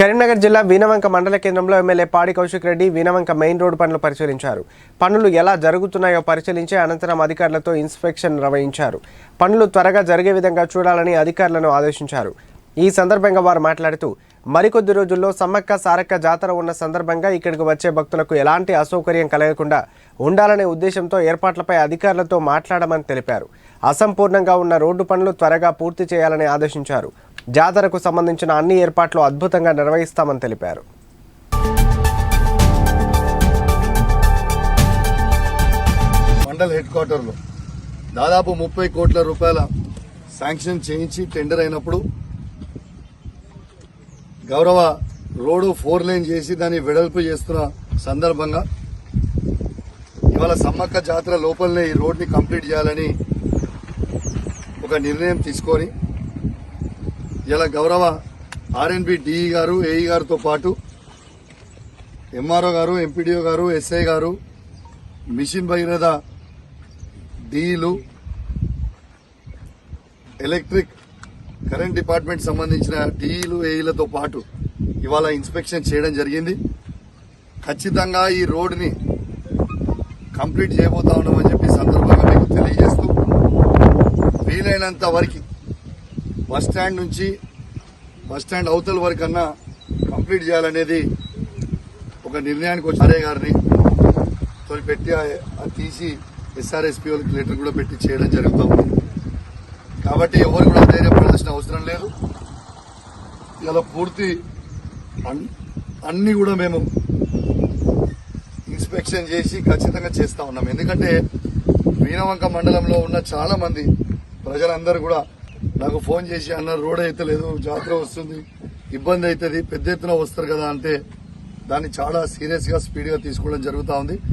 కరీంనగర్ జిల్లా వీనవంక మండల కేంద్రంలో MLA Padi Kaushik Reddy Veenavanka main road పనులు పరిశీలించారు. పనులు ఎలా జరుగుతున్నాయో పరిశీలించి అనంతరం అధికారులతో ఇన్స్పెక్షన్ నిర్వహించారు. పనులు త్వరగా జరిగే విధంగా చూడాలని అధికారులను ఆదేశించారు. ఈ సందర్భంగా వారు మాట్లాడుతూ మరికొద్ది రోజుల్లో సమ్మక్క సారక్క జాతర ఉన్న సందర్భంగా ఇక్కడికి వచ్చే భక్తులకు ఎలాంటి అసౌకర్యం కలగకుండా ఉండాలనే ఉద్దేశంతో ఏర్పాట్లపై అధికారులతో మాట్లాడమని తెలిపారు. అసంపూర్ణంగా ఉన్న రోడ్డు పనులు త్వరగా పూర్తి చేయాలని ఆదేశించారు. జాతరకు సంబంధించిన అన్ని ఏర్పాట్లు అద్భుతంగా నిర్వహిస్తామని తెలిపారు. మండల్ హెడ్ క్వార్టర్లో దాదాపు ముప్పై కోట్ల రూపాయల శాంక్షన్ చేయించి టెండర్ అయినప్పుడు గౌరవ రోడ్డు ఫోర్ లైన్ చేసి దాన్ని వెడల్పు చేస్తున్న సందర్భంగా ఇవాళ సమ్మక్క జాతర లోపలనే ఈ రోడ్ని కంప్లీట్ చేయాలని ఒక నిర్ణయం తీసుకొని ఇలా గౌరవ ఆర్ఎన్బి డిఈ గారు ఏఈ గారితో పాటు ఎంఆర్ఓ గారు ఎంపీడీఓ గారు ఎస్ఐ గారు మిషన్ భగీరథ డీలు ఎలక్ట్రిక్ కరెంట్ డిపార్ట్మెంట్ సంబంధించిన డీలు ఏఈలతో పాటు ఇవాళ ఇన్స్పెక్షన్ చేయడం జరిగింది. ఖచ్చితంగా ఈ రోడ్ని కంప్లీట్ చేయబోతా ఉన్నామని చెప్పి సందర్భంగా మీకు తెలియజేస్తూ వీలైనంత వరకు బస్ స్టాండ్ నుంచి బస్ స్టాండ్ అవతల వరకు అన్నా కంప్లీట్ చేయాలనేది ఒక నిర్ణయానికి వచ్చి ఆర్ఏ గారిని తోని పెట్టి అది తీసి ఎస్ఆర్ఎస్పీ వాళ్ళకి లెటర్ కూడా పెట్టి చేయడం జరుగుతుంది. కాబట్టి ఎవరు కూడా ధైర్యపడాల్సిన అవసరం లేదు. ఇలా పూర్తి అన్- అన్ని కూడా మేము ఇన్స్పెక్షన్ చేసి ఖచ్చితంగా చేస్తా ఉన్నాం. ఎందుకంటే వీణవంక మండలంలో ఉన్న చాలా మంది ప్రజలందరూ కూడా నాకు ఫోన్ చేసి అన్న రోడ్ అయితే లేదు జాతర వస్తుంది ఇబ్బంది అవుతుంది పెద్ద ఎత్తున వస్తారు కదా అంటే దాన్ని చాలా సీరియస్గా స్పీడ్గా తీసుకోవడం జరుగుతూ ఉంది.